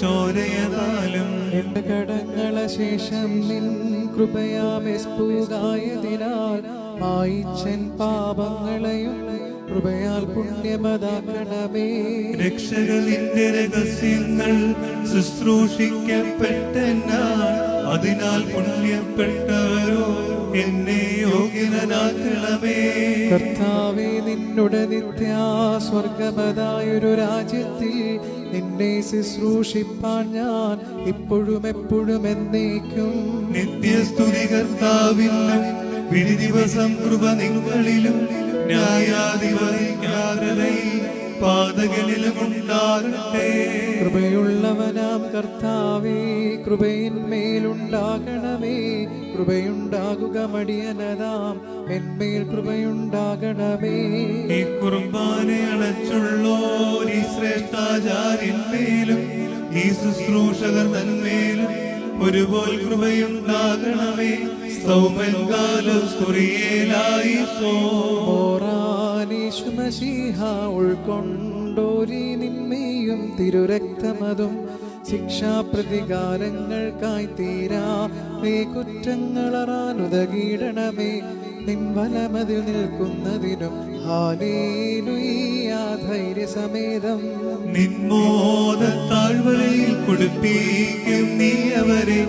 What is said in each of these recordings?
ചോരയതാലും എന്റെ കടങ്ങളെ ശേഷം നിൻ കൃപയാമെസ്പൂകായതിനാൽ ആയിച്ചൻ പാപങ്ങളെയും കൃപയാൽ പുണ്യമതാക്കണമേ. രക്ഷകനിന്റെ രഹസ്യങ്ങൾ ശുശ്രൂഷിക്കപ്പെട്ടെന്നാൽ അതിനാൽ പുണ്യപ്പെട്ടവരോ കർത്താവെ നിന്നുടെ നിത്യ സ്വർഗമതായൊരു രാജ്യത്തിൽ നിന്നെ ശുശ്രൂഷിപ്പാൻ ഞാൻ ഇപ്പോഴും എപ്പോഴും എന്നേക്കും. നിത്യസ്തുതി കർത്താവിനും വിധി ദിവസം കൃപ നിങ്ങളിലും ന്യായാധിപതിക്കാരതയിൽ പാതകളിലും ഉണ്ടാകട്ടെ കൃപയുള്ളവനാം കർത്താവേ കൃപയിന്മേലുണ്ടാകണമേ. കൃപയുണ്ടാകുക മടിയനതാം എന്മേൽ കൃപയുണ്ടാകണമേ. ഈ കുർബാനെ അളച്ചുള്ളോ ഈ ശ്രേഷ്ഠാചാര്യന്മേലും ഈ ശുശ്രൂഷകർ തന്മേലും ഒരുപോൽ കൃപയുണ്ടാകണമേ. സൗമൻകാലം സ്തുറിയേലായി സോ ഓറാനീശുമശീഹ ഉൾക്കൊണ്ടോരി നിന്മയും തിരുരക്തമതും ശിക്ഷാപ്രതികാരങ്ങൾക്കായി തീരാ. നീ കുറ്റങ്ങളറാനുതകീടണമേ നിൻവലമതിൽ നിൽക്കുന്നതിനും ധൈര്യസമേതം. നിന്മോദ താഴ്വരയിൽ കൊടുത്തേക്കും നീ അവരെ.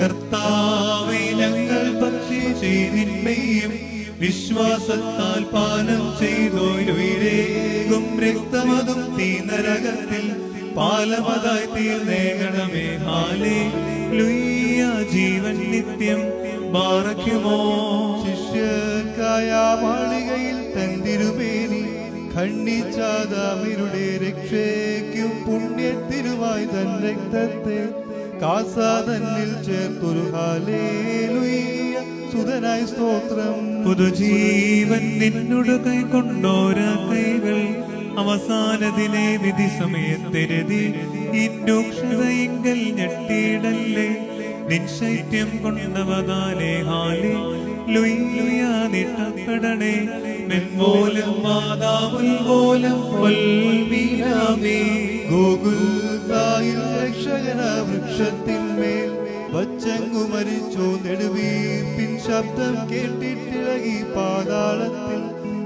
കർത്താവെ ഞങ്ങൾ ഭക്ഷിച്ചേ നിന്മയും വിശ്വാസത്താൽ പാനം ചെയ്തോരുവിരേകും രക്തമതും തീ നരകത്തിൽ. പാലമതായി തീർന്നേകണമേ. ഹാലേ ലുയ്യ ജീവൻ നിത്യം മാറയ്ക്കുമോ ശിഷ്യക്കായ മാളികയിൽ തന്തിരുമേനി. ഖണ്ഡിച്ചാതാമിരുടെ രക്ഷയ്ക്കും പുണ്യത്തിനുമായി തൻ രക്തത്തെ കാസാതന്നിൽ ചേർത്തൊരു ഹാലേലുയ്യ സുതനായി സ്തോത്രം. പുതുജീവൻ നിന്നോട് കൈക്കൊണ്ടോര കൈകൾ അവസാനദിനെ വിധി സമയത്തെരുതി ഇൻഡൂക്ഷതയെങ്കിൽ ഞെട്ടിയിടല്ലേ. നിൻ ശൈത്യം കൊണ്ടവതാലേ ഹാലി. ലുയ്യ വൃക്ഷത്തിന്മേൽ. വച്ചങ്ങു മരിച്ചോ നെടുവീർപ്പിൻ ശബ്ദം കേട്ടിട്ടിളകി പാതാളത്തിൽ.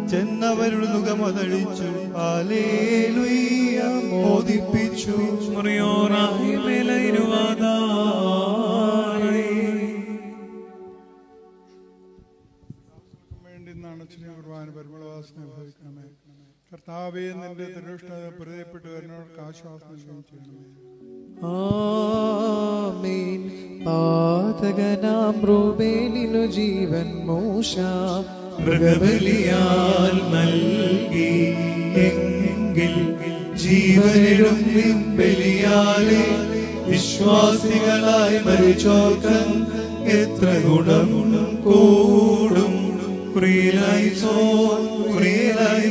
ചെന്നവരുടെ മുഖമതഴിച്ചു മോദിപ്പിച്ചു. കർത്താവെ നിന്റെ തിരുഷ്ടത പ്രിയപ്പെട്ടവരനോട് ആശ്വാസം ചെയ്യണമേ. ആമേൻ പാതകനാം റൂബേലിനു ജീവൻ മൂഷ മൃഗബലിയാൽ നൽകി എങ്കിൽ ജീവനിലും ബലിയാലെ വിശ്വാസികളായി മരിച്ചോർക്കൻ എത്ര ഗുണം കൂടും. പ്രിയലായി സോൻ പ്രിയലായി